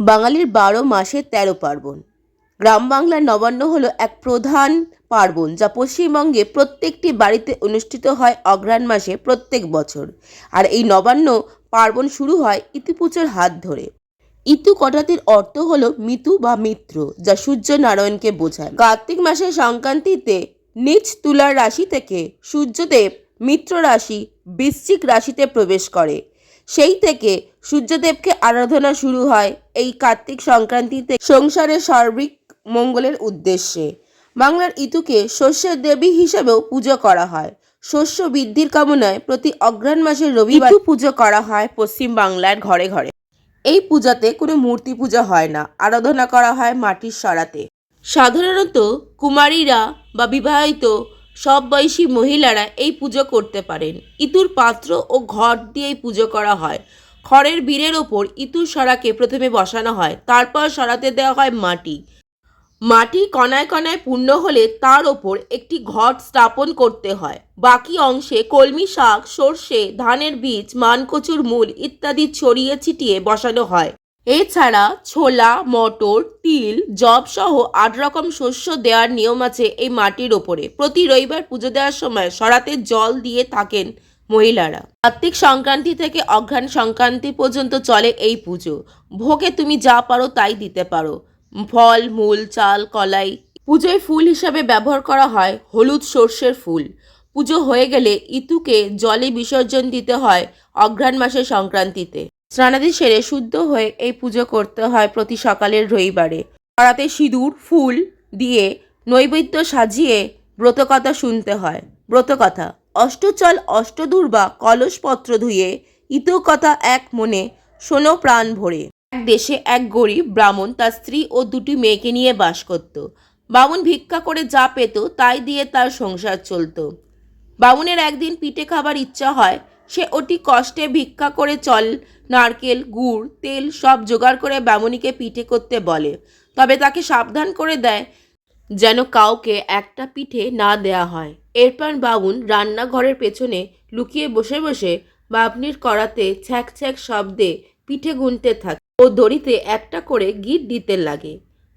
বাঙালির বারো মাসে তেরো পার্বণ। গ্রাম বাংলার নবান্ন হলো এক প্রধান পার্বণ যা পশ্চিমবঙ্গে প্রত্যেকটি বাড়িতে অনুষ্ঠিত হয় অগ্রহায়ণ মাসে প্রত্যেক বছর। আর এই নবান্ন পার্বণ শুরু হয় ইতিপুজোর হাত ধরে। ইতু কথাটির অর্থ হলো মিতু বা মিত্র, যা সূর্য নারায়ণকে বোঝায়। কার্তিক মাসের সংক্রান্তিতে নিচ তুলার রাশি থেকে সূর্যদেব মিত্র রাশি, বৃশ্চিক রাশিতে প্রবেশ করে। সেই থেকে সূর্যদেবকে আরাধনা শুরু হয় এই কার্তিক সংক্রান্তিতে সংসারের সার্বিক মঙ্গলের উদ্দেশ্যে। বাংলার ইতুকে শস্যের দেবী হিসেবেও পুজো করা হয়। শস্য বৃদ্ধির কামনায় প্রতি অগ্রাণ মাসের রবিবার পুজো করা হয় পশ্চিম বাংলার ঘরে ঘরে। এই পূজাতে কোনো মূর্তি পূজা হয় না, আরাধনা করা হয় মাটির সরাতে। সাধারণত কুমারীরা বা বিবাহিত সব বয়সী মহিলারা এই পুজো করতে পারেন। ইতুর পাত্র ও ঘট দিয়েই পুজো করা হয়। খড়ের বীরের ওপর ইতুর সরাকে প্রথমে বসানো হয়, তারপর সরাতে দেওয়া হয় মাটি। মাটি কণায় কণায় পূর্ণ হলে তার ওপর একটি ঘট স্থাপন করতে হয়। বাকি অংশে কলমি শাক, সর্ষে, ধানের বীজ, মানকচুর মূল ইত্যাদি ছড়িয়ে ছিটিয়ে বসানো হয়। এছাড়া ছোলা, মটর, তিল জব সহ আট রকম শস্য দেওয়ার নিয়ম আছে এই মাটির ওপরে। প্রতি রবিবার পুজো দেওয়ার সময় সরাতে জল দিয়ে থাকেন মহিলারা। কার্তিক সংক্রান্তি থেকে অঘ্রাণ সংক্রান্তি পর্যন্ত চলে এই পুজো। ভোগে তুমি যা পারো তাই দিতে পারো। ফল, মূল, চাল, কলাই। পুজোয় ফুল হিসাবে ব্যবহার করা হয় হলুদ সর্ষের ফুল। পুজো হয়ে গেলে ইতুকে জলে বিসর্জন দিতে হয় অঘ্রাণ মাসের সংক্রান্তিতে। স্নানাদি সেরে শুদ্ধ হয়ে এই পুজো করতে হয় প্রতি সকালের রবিবারে। পাড়াতে সিঁদুর, ফুল দিয়ে নৈবেদ্য সাজিয়ে ব্রতকথা শুনতে হয়। ব্রতকথা, অষ্টচল অষ্টদূর্বা কলসপত্র ধুয়ে ইতু কথা এক মনে শোনো প্রাণ ভরে। এক দেশে এক গরিব ব্রাহ্মণ তার স্ত্রী ও দুটি মেয়েকে নিয়ে বাস করত। বামুন ভিক্ষা করে যা পেত তাই দিয়ে তার সংসার চলতো। বামুনের একদিন পিঠে খাবার ইচ্ছা হয় সে অতি কষ্টে ভিক্ষা করে চল, নারকেল, গুড়, তেল সব জোগাড় করে বামুনিকে পিঠে করতে বলে। তবে তাকে সাবধান করে দেয় যেন কাউকে একটা পিঠে না দেয়া হয়। এরপর বাবুন রান্নাঘরের পেছনে লুকিয়ে বসে বসে বাবনির কড়াতে ছ্যাক ছ্যাক শব্দে পিঠে গুনতে থাকে ও দড়িতে একটা করে গিট দিতে লাগে।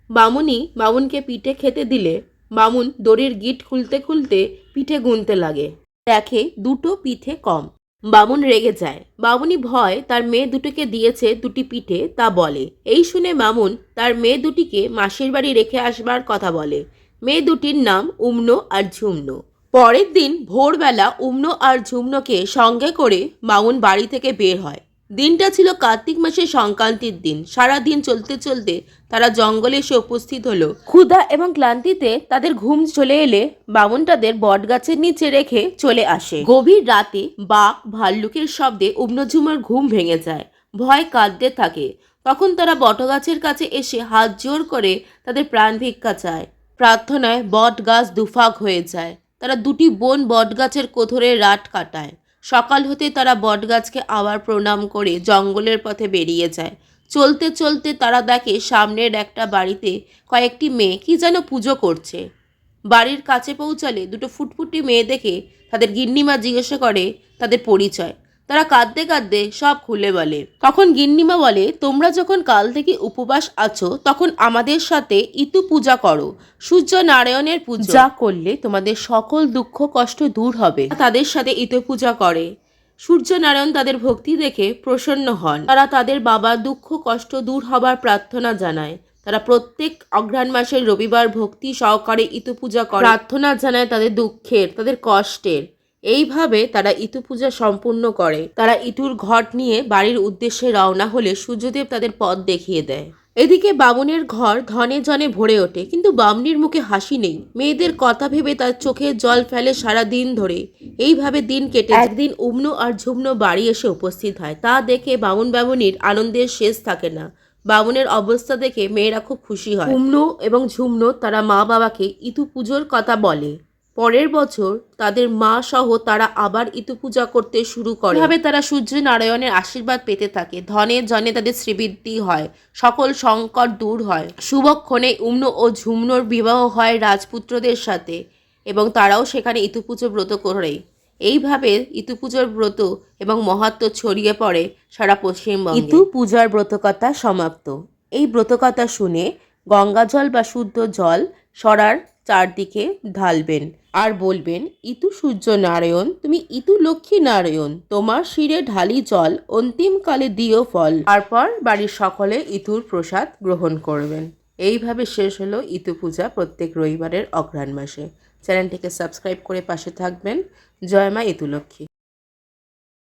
বামুনি বামুনকে পিঠে খেতে দিলে বামুন দড়ির গিট খুলতে খুলতে পিঠে গুনতে লাগে। দেখে দুটো পিঠে কম। বামুন রেগে যায়। বামুনি ভয় তার মেয়ে দুটোকে দিয়েছে দুটি পিঠে, তা বলে। এই শুনে মামুন তার মেয়ে দুটিকে মাসির বাড়ি রেখে আসবার কথা বলে। মেয়ে দুটির নাম উম্ন আর ঝুম্ন। পরের দিন ভোরবেলা উম্ন আর ঝুম্নকে সঙ্গে করে মামুন বাড়ি থেকে বের হয়। দিনটা ছিল কার্তিক মাসের সংক্রান্তির দিন। সারা দিন চলতে চলতে তারা জঙ্গলে এসে উপস্থিত হলো। ক্ষুধা এবং ক্লান্তিতে তাদের ঘুম চলে এলে বামুন তাদের বটগাছের নিচে রেখে চলে আসে। গভীর রাতে বাঘ ভাল্লুকের শব্দে উগ্নঝুমার ঘুম ভেঙে যায়। ভয় কাঁদতে থাকে। তখন তারা বটগাছের কাছে এসে হাত জোর করে তাদের প্রাণ ভিক্ষা চায়। প্রার্থনায় বট গাছ দুফাক হয়ে যায়। তারা দুটি বোন বটগাছের কোথরে রাত কাটায়। সকাল হতে তারা বটগাছকে আবার প্রণাম করে জঙ্গলের পথে বেরিয়ে যায়। চলতে চলতে তারা দেখে সামনের একটা বাড়িতে কয়েকটি মেয়ে কি যেন পুজো করছে। বাড়ির কাছে পৌঁছালে দুটো ফুটফুটি মেয়ে দেখে তাদের গিন্নিমা জিজ্ঞাসা করে তাদের পরিচয়। তারা কাঁদতে কাঁদতে সব খুলে বলে। তখন গিন্নিমা বলে তোমরা যখন কাল থেকে উপবাস আছো তখন আমাদের সাথে ইতু পূজা করো। সূর্য নারায়ণের পূজা। করলে তোমাদের সকল দুঃখ কষ্ট দূর হবে। তাদের সাথে ইতু পূজা করে। সূর্য নারায়ণ তাদের ভক্তি দেখে প্রসন্ন হন। তারা তাদের বাবার দুঃখ কষ্ট দূর হবার প্রার্থনা জানায়। তারা প্রত্যেক অঘ্রাণ মাসের রবিবার ভক্তি সহকারে ইতু পূজা করে। প্রার্থনা জানায় তাদের দুঃখের তাদের কষ্টের। এইভাবে তারা ইতু পূজা সম্পূর্ণ করে। তারা ইতুর ঘট নিয়ে বাড়ির উদ্দেশ্যে রওনা হলে সূর্যদেব তাদের পথ দেখিয়ে দেয়। এদিকে বামুনের ঘর ধনে জনে ভরে ওঠে, কিন্তু বামনির মুখে হাসি নেই। মেয়েদের কথা ভেবে তার চোখে জল ফেলে সারা দিন ধরে। এইভাবে দিন কেটে একদিন উমনু আর ঝুমনু বাড়ি এসে উপস্থিত হয়। তা দেখে বামুন বামুনির আনন্দের শেষ থাকে না। বামুনের অবস্থা দেখে মেয়েরা খুব খুশি হয়। উমনু এবং ঝুমনু তারা মা বাবাকে ইতু পুজোর কথা বলে। পরের বছর তাদের মা সহ তারা আবার ইতু পূজা করতে শুরু করে। এভাবে তারা সূর্য নারায়ণের আশীর্বাদ পেতে থাকে? ধনে জনে তাদের শ্রীবৃদ্ধি হয় সকল সংকট দূর হয়। শুভক্ষণে উম্ন ও ঝুমনোর বিবাহ হয় রাজপুত্রদের সাথে এবং তারাও সেখানে ইতু পুজো ব্রত করে। এইভাবে ইতু পুজোর ব্রত এবং মহাত্ম ছড়িয়ে পড়ে সারা পশ্চিমবঙ্গে। ইতু পূজার ব্রতকথা সমাপ্ত। এই ব্রতকথা শুনে গঙ্গা জল বা শুদ্ধ জল সরার চারদিকে ঢালবেন। আর বলবেন, ইতু সূর্য নারায়ণ তুমি ইতু লক্ষ্মী নারায়ণ তোমার শিরে ঢালি জল, অন্তিম কালে দিও ফল। তারপর বাড়ির সকলে ইতুর প্রসাদ গ্রহণ করবেন। এইভাবে শেষ হলো ইতু পূজা প্রত্যেক রবিবারের অঘ্রাণ মাসে। চ্যানেলটিকে সাবস্ক্রাইব করে পাশে থাকবেন। জয় মা ইতুলক্ষ্মী